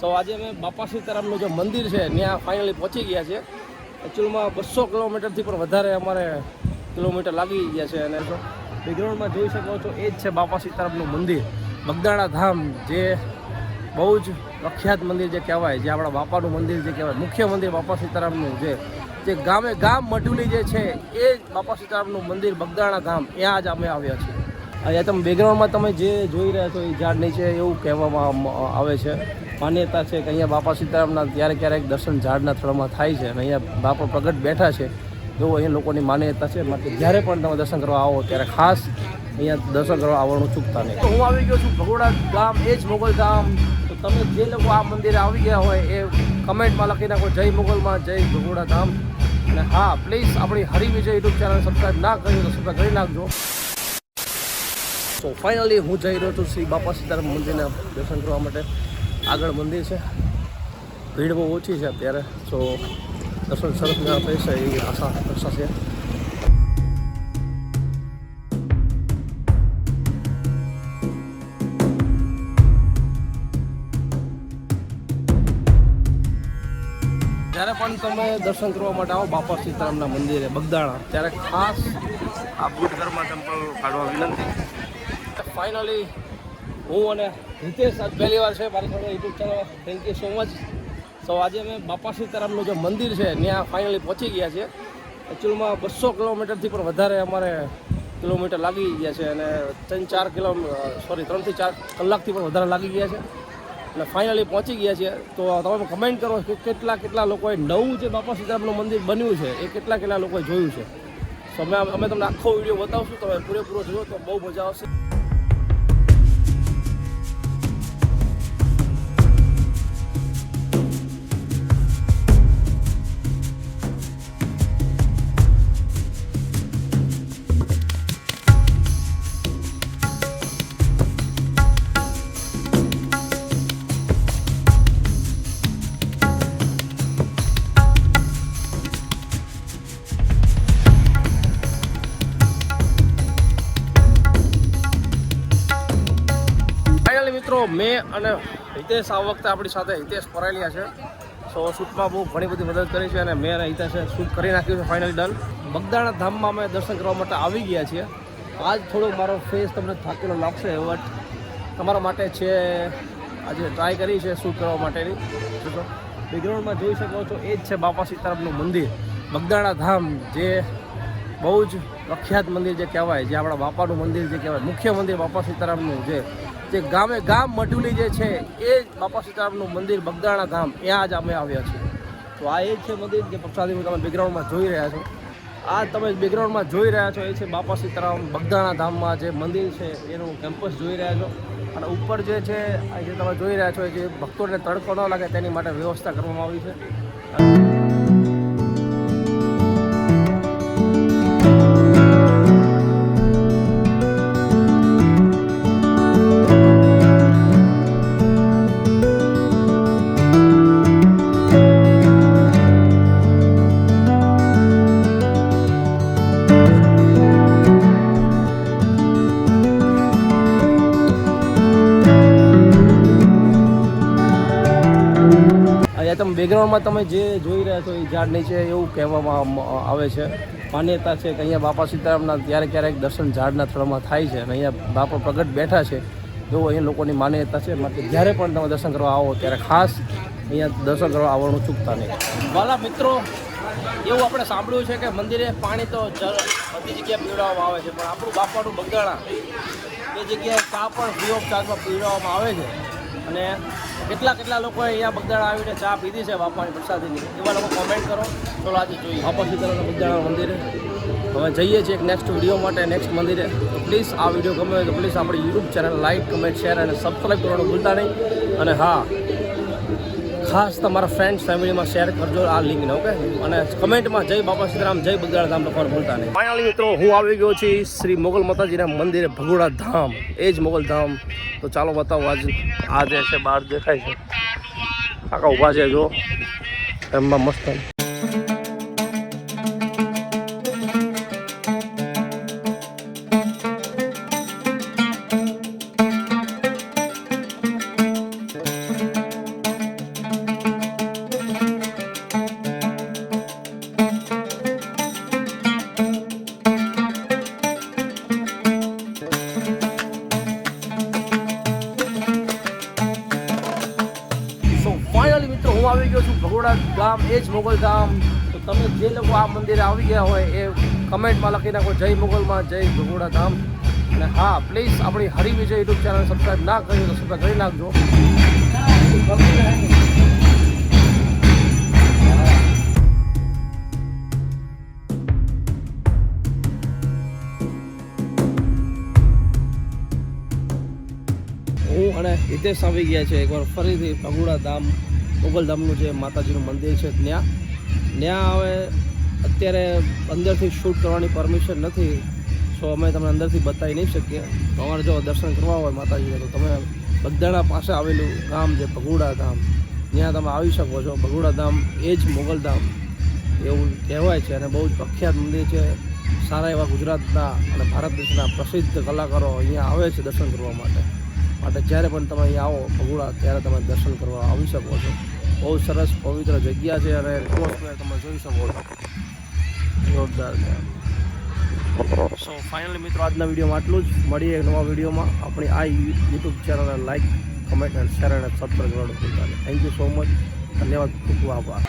સો આજે અમે બાપા સીતારામનું જે મંદિર છે, ત્યાં ફાઇનલી પહોંચી ગયા છે એકચ્યુઅલમાં બસો કિલોમીટરથી પણ વધારે અમારે કિલોમીટર લાગી ગયા છે. અને બેકગ્રાઉન્ડમાં જોઈ શકો છો, એ જ છે બાપા સીતારામનું મંદિર. બગદાણા ધામ, જે બહુ જ પ્રખ્યાત મંદિર જે કહેવાય, જે આપણા બાપાનું મંદિર જે કહેવાય, મુખ્ય મંદિર બાપા સીતારામનું જે જે ગામે ગામ મટુલી જે છે, એ જ બાપા સીતારામનું મંદિર બગદાણા ધામ. ત્યાં જ અમે આવ્યા છીએ. અહીંયા તમે બેકગ્રાઉન્ડમાં તમે જે જોઈ રહ્યા છો એ ઝાડ નીચે એવું કહેવામાં આવે છે. માન્યતા છે કે અહીંયા બાપા સીતારામના ત્યારે ક્યારેક દર્શન ઝાડના થળમાં થાય છે અને અહીંયા બાપા પ્રગટ બેઠા છે. એવું અહીંયા લોકોની માન્યતા છે, માટે જ્યારે પણ તમે દર્શન કરવા આવો ત્યારે ખાસ અહીંયા દર્શન કરવા આવવાનું ચૂકતા નહીં. હું આવી ગયો છું ભગોડા ગામ, એ જ મોગલ ગામ. તો તમે જે લોકો આ મંદિરે આવી ગયા હોય એ કમેન્ટમાં લખી નાખો, જય મોગલમાં, જય ભગોડા ધામ અને હા પ્લીઝ આપણી હરિવિજય યુટ્યુબ ચેનલ સબસ્ક્રાઈબ ના કર્યું તો સબસ્ક્રાઈબ કરી નાખજો. સો ફાઇનલી હું જઈ રહ્યો છું શ્રી બાપા સીતારામ મંદિરને દર્શન કરવા માટે. આગળ મંદિર છે. ભીડ બહુ ઓછી છે અત્યારે. સો દર્શન સરસ ના થઈ છે એવી આશા અપેક્ષા છે. જ્યારે પણ તમે દર્શન કરવા માટે આવો, બાપા સીતારામના મંદિરે, બગદાણા, ત્યારે ખાસ આ બુટ ઘરમાં ચંપલ કાઢવા વિનંતી. ફાઇનલી હું અને હિતેશ આજ પહેલી વાર છે. મારી સાથે YouTube channel thank you so much so આજે અમે બાપા સીતારામનું જે મંદિર છે, ત્યાં ફાઇનલી પહોંચી ગયા છે એકચ્યુઅલમાં બસો કિલોમીટરથી પણ વધારે અમારે કિલોમીટર લાગી ગયા છે અને ત્રણ ચાર કિલો સોરી ત્રણથી ચાર કલાકથી પણ વધારે લાગી ગયા છે. અને ફાઇનલી પહોંચી ગયા છીએ. તો તમે કમેન્ટ કરો કે કેટલા કેટલા લોકોએ નવું જે બાપા સીતારામનું મંદિર બન્યું છે, એ કેટલા કેટલા લોકોએ જોયું છે. તો અમે અમે તમને આખો વીડિયો બતાવશું. તમે પૂરેપૂરો જોયો તો બહુ મજા આવશે. મિત્રો, મેં અને હિતેશ આ વખતે આપણી સાથે હિતેશ પરાયલિયા છે. સો શૂટમાં બહુ ઘણી બધી મદદ કરી છે અને મેં અને હિતેશે શૂટ કરી નાખ્યું છે ફાઇનલ ડન બગદાણા ધામમાં અમે દર્શન કરવા માટે આવી ગયા છીએ. આજ થોડોક મારો ફેસ તમને થાકેલો લાગશે બટ તમારા માટે છે, આજે ટ્રાય કરી છે શૂટ કરવા માટેની. બેકગ્રાઉન્ડમાં જોઈ શકો છો, એ જ છે બાપા સીતારામનું મંદિર. બગદાણા ધામ, જે બહુ જ પ્રખ્યાત મંદિર જે કહેવાય, જે આપણા બાપાનું મંદિર જે કહેવાય, મુખ્ય મંદિર બાપા સીતારામનું જે જે ગામે ગામ મટુલી જે છે, એ જ બાપા સીતારામનું મંદિર બગદાણા ધામ ત્યાં જ અમે આવ્યા છીએ. તો આ એ છે મંદિર જે પ્રસાદી તમે બેકગ્રાઉન્ડમાં જોઈ રહ્યા છો. આ તમે બેકગ્રાઉન્ડમાં જોઈ રહ્યા છો, એ છે બાપા સીતારામ બગદાણા ધામમાં જે મંદિર છે, એનું કેમ્પસ જોઈ રહ્યા છો. અને ઉપર જે છે જે તમે જોઈ રહ્યા છો જે ભક્તોને તડકો ન લાગે તેની માટે વ્યવસ્થા કરવામાં આવી છે. તમે બેકગ્રાઉન્ડમાં તમે જે જોઈ રહ્યા છો એ ઝાડ નીચે એવું કહેવામાં આવે છે. માન્યતા છે કે અહીંયા બાપા સીતારામના ક્યારેક ક્યારેક દર્શન ઝાડના થળમાં થાય છે અને અહીંયા બાપા પ્રગટ બેઠા છે. એવું અહીંયા લોકોની માન્યતા છે. માટે જ્યારે પણ તમે દર્શન કરવા આવો ત્યારે ખાસ અહીંયા દર્શન કરવા આવવાનું ચૂકતા નહીં. વાલા મિત્રો, એવું આપણે સાંભળ્યું છે કે મંદિરે પાણી તો બધી જગ્યાએ પીવડાવવામાં આવે છે, પણ આપણું બાપાનું બગદાણા એ જગ્યાએ ચા પણ ફ્રી ઓફ પીવડાવવામાં આવે છે. અને કેટલા કેટલા લોકોએ અહીંયા બગદાણા આવીને ચા પીધી છે બાપાની પ્રસાદીની એવા લોકો કોમેન્ટ કરો. ચલો આજે જોઈએ. બાપા સીતારામના બગદાણા મંદિરે. હવે જઈએ છીએ એક નેક્સ્ટ વીડિયો માટે નેક્સ્ટ મંદિરે. તો પ્લીઝ આ વીડિયો ગમે તો પ્લીઝ આપણી YouTube channel like comment share અને સબસ્ક્રાઈબ કરવાનું ભૂલતા નહીં. અને હા ખાસ તમારા ફ્રેન્ડ્સ ફેમિલીમાં શેર કરજો આ લિંકને ઓકે અને કમેન્ટમાં જય બાપા સીતારામ, જય બગદાણા ધામ લખવાનું ભૂલતા નહીં. ફાઇનલી મિત્રો, હું આવી ગયો છું શ્રી મોગલ માતાજીના મંદિરે ભગોડા ધામ. એ જ મોગલ ધામ. તો ચાલો બતાવો, આજ આ જે છે બહાર દેખાય છે. કાકા ઊભા છે જો એમમાં મસ્ત હું આવી ગયો છું ભગોડા ગામ, એ જ મોગલ ધામ તો તમે જે લોકો આ મંદિરે આવી ગયા હોય એ કમેન્ટમાં લખી નાખો, જય મોગલમાં, જય ભગોડા ધામ અને હા પ્લીઝ આપણી હરિવિજય યુટ્યુબ ચેનલ સબસ્ક્રાઈબ ના કરી તો સબસ્ક્રાઈબ કરી નાખજો. હું અને હિતેશ આવી ગયા છે એકવાર ફરીથી ભગુડા ધામ મોગલ ધામનું જે માતાજીનું મંદિર છે ત્યાં. ત્યાં હવે અત્યારે અંદરથી શૂટ કરવાની પરમિશન નથી. સો અમે તમને અંદરથી બતાવી નહીં શકીએ. તમારે જો દર્શન કરવા હોય માતાજીને, તો તમે બગદાણા પાસે આવેલું ગામ જે ભગુડા ધામ. ત્યાં તમે આવી શકો છો. ભગુડા ધામ એ જ મોગલ ધામ. એવું કહેવાય છે અને બહુ જ પ્રખ્યાત મંદિર છે. સારા એવા ગુજરાતના અને ભારત દેશના પ્રસિદ્ધ કલાકારો અહીંયા આવે છે દર્શન કરવા માટે. માટે જ્યારે પણ તમે અહીં આવો, ભગુડા, ત્યારે તમે દર્શન કરવા આવી શકો છો. બહુ સરસ પવિત્ર જગ્યા છે અને એટમોસ્ફિયર તમે જોઈ શકો છો. જોરદાર છે. સો ફાઇનલી મિત્રો, આજના વિડીયોમાં આટલું જ. મળીએ એક નવા વિડીયોમાં. આપણી આ યુટ્યુબ ચેનલને લાઈક કમેન્ટ અને શેર અને સબસ્ક્રાઈબ કરવાનું થેન્ક યુ સો મચ ધન્યવાદ. ખૂબ ખૂબ આભાર.